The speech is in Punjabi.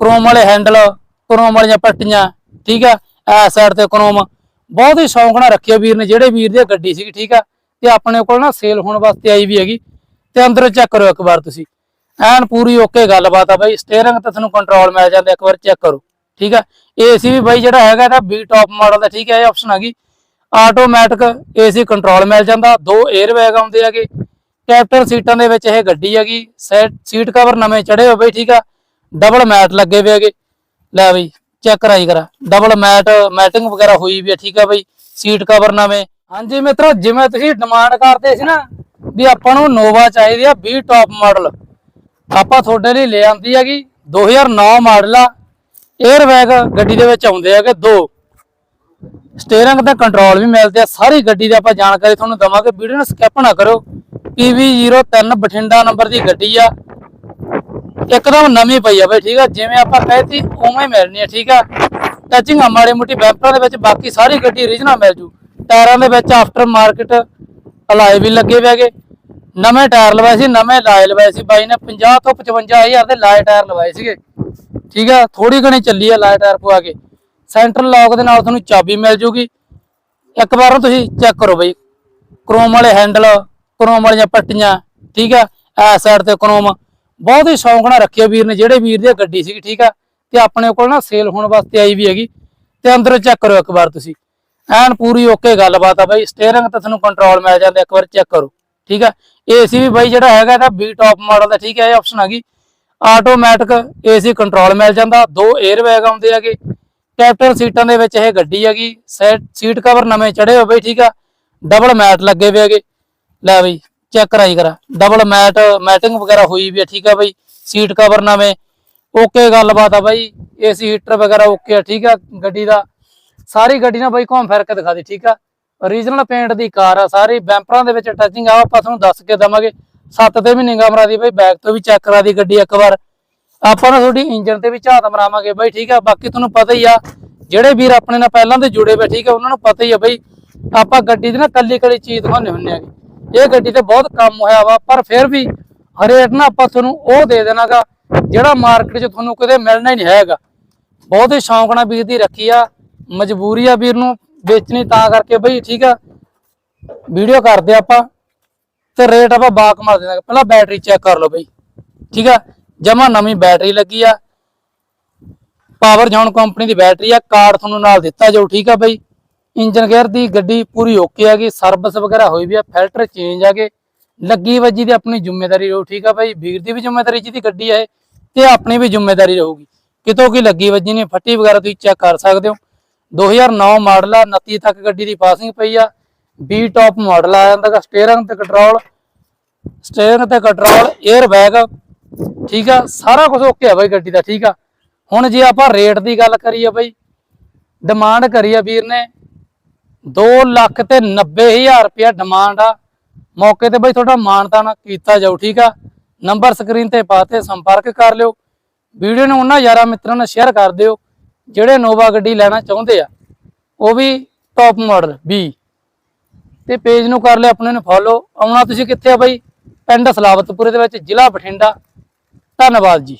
ਕ੍ਰੋਮ ਵਾਲੇ ਹੈਂਡਲ ਕ੍ਰੋਮ ਵਾਲੀਆਂ ਪੱਟੀਆਂ, ਠੀਕ ਆ ਐ ਸਾਈਡ ਤੇ ਕ੍ਰੋਮ। ਬਹੁਤ ਹੀ ਸ਼ੌਂਕ ਨਾਲ ਰੱਖਿਆ ਵੀਰ ਨੇ, ਜਿਹੜੇ ਵੀਰ ਦੀ ਗੱਡੀ ਸੀਗੀ, ਠੀਕ ਆ, ਤੇ ਆਪਣੇ ਕੋਲ ਨਾ ਸੇਲ ਹੋਣ ਵਾਸਤੇ ਆਈ ਵੀ ਹੈਗੀ, ਤੇ ਅੰਦਰੋਂ ਚੈੱਕ ਕਰੋ ਇੱਕ ਵਾਰ ਤੁਸੀਂ। ਐਨ ਪੂਰੀ ਓਕੇ ਗੱਲਬਾਤ ਆ ਬਾਈ ਸਟੀਅਰਿੰਗ ਤੇ ਤੁਹਾਨੂੰ ਕੰਟਰੋਲ ਮਿਲ ਜਾਂਦਾ, ਇੱਕ ਵਾਰ ਚੈੱਕ ਕਰੋ, ਠੀਕ ਆ। ਏਸੀ ਵੀ ਬਾਈ ਜਿਹੜਾ ਹੈਗਾ ਇਹਦਾ ਬੀ ਟਾਪ ਮਾਡਲ ਦਾ, ਠੀਕ ਹੈ ਇਹ ਆਪਸ਼ਨ ਹੈਗੀ ਆਟੋਮੈਟਿਕ ਏਸੀ ਕੰਟਰੋਲ ਮਿਲ ਜਾਂਦਾ, ਦੋ 에ਅਰ ਬੈਗ ਆਉਂਦੇ ਹੈਗੇ। ਕੈਪਟਨ ਸੀਟਾਂ ਦੇ ਵਿੱਚ ਇਹ ਗੱਡੀ ਹੈਗੀ ਸੀਟ ਕਵਰ ਨਵੇਂ ਚੜੇ ਹੋ ਬਈ, ਠੀਕ ਆ। ਡਬਲ ਮੈਟ ਲੱਗੇ ਹੋਏ ਹੈਗੇ। ਲੈ ਬਈ ਚੈੱਕ ਕਰਾਈ ਕਰਾ। ਡਬਲ ਮੈਟ ਮੈਟਿੰਗ ਵਗੈਰਾ ਹੋਈ ਵੀ ਆ ਠੀਕ ਆ ਬਈ। ਸੀਟ ਕਵਰ ਨਵੇਂ। ਹਾਂਜੀ ਮਿੱਤਰੋ, ਜਿਵੇਂ ਤੁਸੀਂ ਡਿਮਾਂਡ ਕਰਦੇ ਸੀ ਨਾ, ਵੀ ਆਪਾਂ ਨੂੰ ਨੋਵਾ ਚਾਹੀਦੀ ਆ ਬੀ ਟਾਪ ਮਾਡਲ ਆਪਾਂ ਤੁਹਾਡੇ ਲਈ ਲੈ ਆਂਦੀ ਹੈਗੀ 2009 ਮਾਡਲ ਆ। 에ਅਰ ਬੈਗ ਗੱਡੀ ਦੇ ਵਿੱਚ ਆਉਂਦੇ ਹੈਗੇ ਦੋ। ਸਟੀਅਰਿੰਗ ਤੇ ਕੰਟਰੋਲ ਵੀ ਮਿਲਦੇ ਆ। ਸਾਰੀ ਗੱਡੀ ਦੀ ਆਪਾਂ ਜਾਣਕਾਰੀ ਤੁਹਾਨੂੰ ਦਵਾਂਗੇ। ਵੀਡੀਓ ਨੂੰ ਸਕਿਪ ਨਾ ਕਰੋ PV03 ਬਠਿੰਡਾ ਨੰਬਰ ਦੀ ਗੱਡੀ ਆ। ਇੱਕਦਮ ਨਵੀਂ ਪਈ ਆ ਬਈ, ਠੀਕ ਆ? ਜਿਵੇਂ ਆਪਾਂ ਕਹਿਤੀ ਉਵੇਂ ਮਿਲਣੀ ਆ, ਠੀਕ ਆ? ਟੱਚਿੰਗ ਆ ਮਾੜੀ ਮੋਟੀ ਬੈਂਪਰਾਂ ਦੇ ਵਿੱਚ, ਬਾਕੀ ਸਾਰੀ ਗੱਡੀ origignal ਮਿਲ ਜੂ। ਟਾਇਰਾਂ ਦੇ ਵਿੱਚ ਆਫਟਰ ਮਾਰਕੀਟ ਅਲਾਈ ਵੀ ਲੱਗੇ ਹੋਏ ਹੈਗੇ। ਨਵੇਂ ਟਾਇਰ ਲਵਾਏ ਸੀ, ਨਵੇਂ ਲਾਏ ਲਵਾਏ ਸੀ। ਬਾਈ ਨੇ 50 ਤੋਂ 55000 ਦੇ ਲਾਏ ਟਾਇਰ ਲਵਾਏ ਸੀਗੇ। ਠੀਕ ਆ? ਥੋੜੀ ਘਣੀ ਚੱਲੀ ਆ ਲਾਏ ਟਾਇਰ ਪਵਾ ਕੇ। ਸੈਂਟਰਲ ਲੌਕ ਦੇ ਨਾਲ ਤੁਹਾਨੂੰ ਚਾਬੀ ਮਿਲ ਜੂਗੀ। ਇੱਕ ਵਾਰ ਤੁਸੀਂ ਚੈੱਕ ਕਰੋ ਬਈ। ਕ੍ਰੋਮ ਵਾਲੇ ਹੈਂਡਲ ਕ੍ਰੋਮ ਵਾਲੀਆਂ ਪੱਟੀਆਂ, ਠੀਕ ਆ? ਐ ਸਾਈਡ ਤੇ ਕ੍ਰੋਮ ਬਹੁਤ ਹੀ ਸ਼ੌਂਕ ਨਾਲ ਰੱਖਿਆ ਵੀਰ ਨੇ, ਜਿਹੜੇ ਵੀਰ ਦੀ ਗੱਡੀ ਸੀਗੀ, ਠੀਕ ਆ? ਤੇ ਆਪਣੇ ਕੋਲ ਨਾ ਸੇਲ ਹੋਣ ਵਾਸਤੇ ਆਈ ਵੀ ਹੈਗੀ। ਤੇ ਅੰਦਰੋਂ ਚੈੱਕ ਕਰੋ ਇੱਕ ਵਾਰ ਤੁਸੀਂ। ਐਨ ਪੂਰੀ ਓਕੇ ਗੱਲਬਾਤ ਆ ਬਾਈ। ਸਟੀਅਰਿੰਗ ਤਾਂ ਤੁਹਾਨੂੰ ਕੰਟਰੋਲ ਮਿਲ ਜਾਂਦਾ, ਇੱਕ ਵਾਰ ਚੈੱਕ ਕਰੋ, ਠੀਕ ਆ? ਏਸੀ ਵੀ ਬਾਈ ਜਿਹੜਾ ਹੈਗਾ ਇਹਦਾ ਬੀ ਟਾਪ ਮਾਡਲ ਦਾ, ਠੀਕ ਹੈ ਇਹ ਆਪਸ਼ਨ ਹੈਗੀ ਆਟੋਮੈਟਿਕ ਏਸੀ ਕੰਟਰੋਲ ਮਿਲ ਜਾਂਦਾ। ਦੋ 에ਅਰ ਬੈਗ ਆਉਂਦੇ ਹੈਗੇ। ਕੈਪਟਨ ਸੀਟਾਂ ਦੇ ਵਿੱਚ ਇਹ ਗੱਡੀ ਹੈਗੀ। ਸੀਟ ਕਵਰ ਨਵੇਂ ਚੜੇ ਹੋਏ ਬਈ, ਠੀਕ ਆ? ਡਬਲ ਮੈਟ ਲੱਗੇ ਹੋਏ ਹੈਗੇ। ਲੈ ਬਈ ਚੈੱਕ ਕਰਾਈ ਕਰਾ। ਡਬਲ ਮੈਟ ਮੈਟਿੰਗ ਵਗੈਰਾ ਹੋਈ ਵੀ ਆ, ਠੀਕ ਆ ਬਈ। ਸੀਟ ਕਵਰ ਨਵੇਂ। ਓਕੇ ਗੱਲਬਾਤ ਆ ਬਾਈ। ਏਸੀ ਹੀਟਰ ਵਗੈਰਾ ਓਕੇ ਆ, ਠੀਕ ਆ ਗੱਡੀ ਦਾ। ਸਾਰੀ ਗੱਡੀ ਨਾਲ ਬਾਈ ਘੁੰਮ ਫਿਰ ਕੇ ਦਿਖਾ ਦੇ, ਠੀਕ ਆ। ਓਰੀਜਨਲ ਪੇਂਟ ਦੀ ਕਾਰ ਆ, ਸਾਰੀ ਬੈਂਪਰਾਂ ਦੇ ਵਿੱਚ ਟੱਚਿੰਗ ਆ, ਆਪਾਂ ਤੁਹਾਨੂੰ ਦੱਸ ਕੇ ਦਵਾਂਗੇ। ਸੱਤ ਤੇ ਵੀ ਨਿਗਾਹ ਮਰਾ ਦੀ ਬਾਈ ਬੈਕ ਤੋਂ ਵੀ ਚੈੱਕ ਕਰਾ ਦੀ ਗੱਡੀ ਇੱਕ ਵਾਰ। ਆਪਾਂ ਨਾ ਤੁਹਾਡੀ ਇੰਜਨ ਤੇ ਵੀ ਝਾਤ ਮਰਾਵਾਂਗੇ ਬਾਈ, ਠੀਕ ਆ। ਬਾਕੀ ਤੁਹਾਨੂੰ ਪਤਾ ਹੀ ਆ, ਜਿਹੜੇ ਵੀਰ ਆਪਣੇ ਨਾਲ ਪਹਿਲਾਂ ਦੇ ਜੁੜੇ ਹੋਏ, ਠੀਕ ਆ, ਉਹਨਾਂ ਨੂੰ ਪਤਾ ਹੀ ਆ ਬਾਈ, ਆਪਾਂ ਗੱਡੀ ਦੀ ਨਾ ਕੱਲੀ ਕੱਲੀ ਚੀਜ਼ ਦਿਖਾਉਂਦੇ ਹੁੰਦੇ ਆ ਇਹ ਗੱਡੀ ਤੇ ਬਹੁਤ ਕੰਮ ਹੋਇਆ ਵਾ, ਪਰ ਫਿਰ ਵੀ ਰੇਟ ਨਾ ਆਪਾਂ ਤੁਹਾਨੂੰ ਉਹ ਦੇ ਦੇਣਾਗਾ, ਜਿਹੜਾ ਮਾਰਕੀਟ 'ਚ ਤੁਹਾਨੂੰ ਕਿਤੇ ਮਿਲਣਾ ਹੀ ਨਹੀਂ ਹੈਗਾ। ਬਹੁਤ ਹੀ ਸ਼ੌਂਕ ਨਾਲ ਵੀਰ ਦੀ ਰੱਖੀ ਆ, ਮਜਬੂਰੀ ਆ ਵੀਰ ਨੂੰ ਵੇਚਣੀ ਤਾਂ ਕਰਕੇ ਬਈ, ਠੀਕ ਆ। ਵੀਡੀਓ ਕਰਦੇ ਆਪਾਂ, ਤੇ ਰੇਟ ਆਪਾਂ ਬਾਕ ਮਾਰ ਦੇਣਾ ਪਹਿਲਾਂ ਬੈਟਰੀ ਚੈੱਕ ਕਰ ਲਓ ਬਈ, ਠੀਕ ਆ। ਜਮਾ ਨਵੀਂ ਬੈਟਰੀ ਲੱਗੀ ਆ। ਪਾਵਰ ਜੌਨ ਕੰਪਨੀ ਦੀ ਬੈਟਰੀ ਆ ਕਾਰਡ ਤੁਹਾਨੂੰ ਨਾਲ ਦਿੱਤਾ ਜਾਊ, ਠੀਕ ਆ ਬਈ। ਇੰਜਨ ਗੇਅਰ ਦੀ ਗੱਡੀ ਪੂਰੀ ਓਕੇ ਆ ਗਈ ਸਰਵਿਸ ਵਗੈਰਾ ਹੋਈ ਵੀ ਆ ਫਿਲਟਰ ਚੇਂਜ ਆ ਗਏ। ਲੱਗੀ ਵੱਜੀ ਦੀ ਆਪਣੀ ਜ਼ਿੰਮੇਵਾਰੀ ਰਹੂ, ਠੀਕ ਆ ਬਈ? ਵੀਰ ਦੀ ਵੀ ਜ਼ਿੰਮੇਵਾਰੀ ਜਿਹਦੀ ਗੱਡੀ ਹੈ ਤੇ ਆਪਣੀ ਵੀ ਜ਼ਿੰਮੇਵਾਰੀ ਰਹੂਗੀ। ਕਿਤੋਂ ਕੀ ਲੱਗੀ ਵੱਜੀ ਨਹੀਂ, ਫੱਟੀ ਵਗੈਰਾ ਤੁਸੀਂ ਚੈੱਕ ਕਰ ਸਕਦੇ ਹੋ। 2009 ਮਾਡਲ ਆ 29 ਤੱਕ ਗੱਡੀ ਦੀ ਪਾਸਿੰਗ ਪਈ ਆ। ਬੀ ਟਾਪ ਮਾਡਲ ਆ ਜਾਂਦਾ ਸਟੀਅਰਿੰਗ ਤੇ ਕੰਟਰੋਲ ਸਟੀਅਰਿੰਗ ਤੇ ਕੰਟਰੋਲ 에ਅਰ ਬੈਗ ਠੀਕ ਆ? ਸਾਰਾ ਕੁਝ ਓਕੇ ਆ ਬਾਈ ਗੱਡੀ ਦਾ, ਠੀਕ ਆ? ਹੁਣ ਜੇ ਆਪਾਂ ਰੇਟ ਦੀ ਗੱਲ ਕਰੀਏ ਬਾਈ ਡਿਮਾਂਡ ਕਰੀ ਆ ਵੀਰ ਨੇ 2 ਲੱਖ ਤੇ 90000 ਰੁਪਇਆ ਡਿਮਾਂਡ ਆ। ਮੌਕੇ ਤੇ ਬਈ ਤੁਹਾਡਾ ਮਾਨਤਾਨ ਕੀਤਾ ਜਾਊ, ਠੀਕ ਆ? ਨੰਬਰ ਸਕਰੀਨ ਤੇ ਪਾਤੇ ਸੰਪਰਕ ਕਰ ਲਿਓ। ਵੀਡੀਓ ਨੂੰ ਉਹਨਾਂ ਯਾਰਾਂ ਮਿੱਤਰਾਂ ਨਾਲ ਸ਼ੇਅਰ ਕਰ ਦਿਓ, ਜਿਹੜੇ ਨੋਵਾ ਗੱਡੀ ਲੈਣਾ ਚਾਹੁੰਦੇ ਆ। ਉਹ ਵੀ ਟੌਪ ਮਾਡਲ B ਤੇ ਪੇਜ ਨੂੰ ਕਰ ਲਿਓ, ਆਪਣੇ ਨੂੰ ਫੋਲੋ ਆਉਣਾ ਤੁਸੀਂ ਕਿੱਥੇ ਆ ਬਾਈ? ਪਿੰਡ ਸਲਾਵਤਪੁਰੇ ਦੇ ਵਿੱਚ, ਜ਼ਿਲ੍ਹਾ ਬਠਿੰਡਾ। ਧੰਨਵਾਦ ਜੀ।